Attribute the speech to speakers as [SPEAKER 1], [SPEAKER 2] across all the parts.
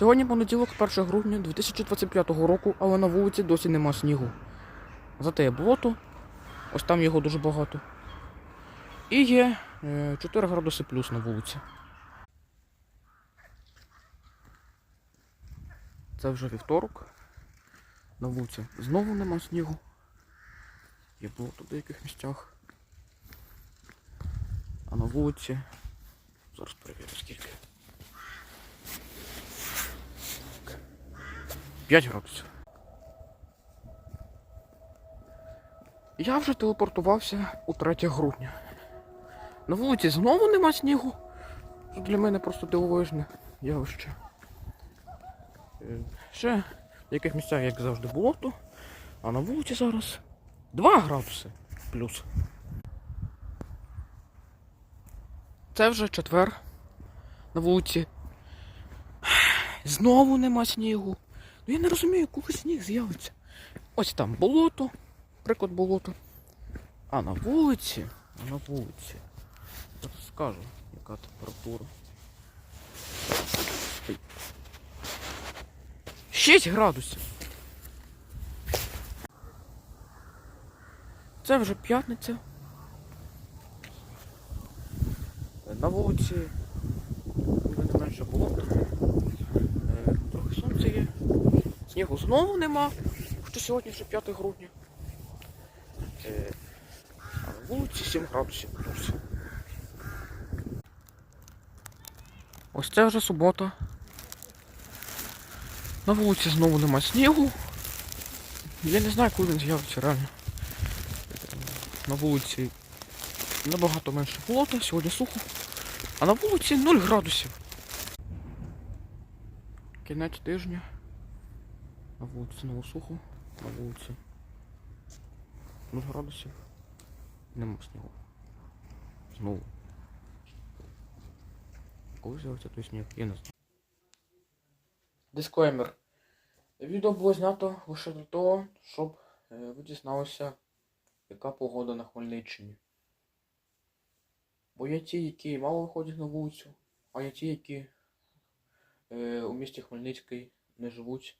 [SPEAKER 1] Сьогодні понеділок, 1 грудня 2025 року, але на вулиці досі нема снігу. Зате є болото, ось там його дуже багато. І є е, 4 градуси плюс на вулиці. Це вже вівторок. На вулиці знову нема снігу. Є болото в деяких місцях. А на вулиці. Зараз перевірю скільки. 5 градусів. Я вже телепортувався у 3 грудня. На вулиці знову нема снігу. Що для мене просто дивовижне явище. Е, Ще в яких місцях, як завжди, болото. А на вулиці зараз 2 градуси плюс. Це вже четвер. На вулиці. Знову нема снігу. Я не розумію, коли сніг з'явиться. Ось там болото, приклад болото. А на вулиці, а на вулиці. Зараз скажу, яка температура. 6 градусів. Це вже п'ятниця. На вулиці вже не менше болота. Е, Трохи сонця є. Снігу знову нема, що сьогодні вже 5 грудня. Е, А на вулиці 7 градусів плюс. Ось це вже субота. На вулиці знову нема снігу. Я не знаю, коли він з'явиться реально. Е, На вулиці набагато менше болота, сьогодні сухо. А на вулиці 0 градусів. Кінець тижня. На вулиці знову сухо. На вулиці 0 градусів. Нема снігу. Знову. Коли з'явиться той сніг? Я не знаю. Дисклеймер. Відео було знято лише для того, щоб е, ви дізналися, яка погода на Хмельниччині. Бо є ті, які мало виходять на вулицю, а є ті, які е, у місті Хмельницький не живуть,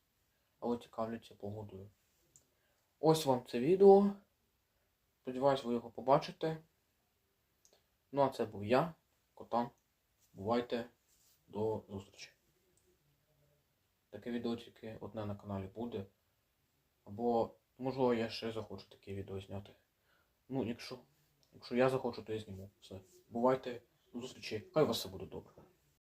[SPEAKER 1] але цікавляться погодою. Ось вам це відео. Сподіваюсь, ви його побачите. Ну а це був я, Котан. Бувайте до зустрічі. Таке відео тільки одне на каналі буде. Або, можливо, я ще захочу таке відео зняти. Ну, якщо, якщо я захочу, то я зніму. Все. Бувайте до зустрічі. Хай у вас все буде добре.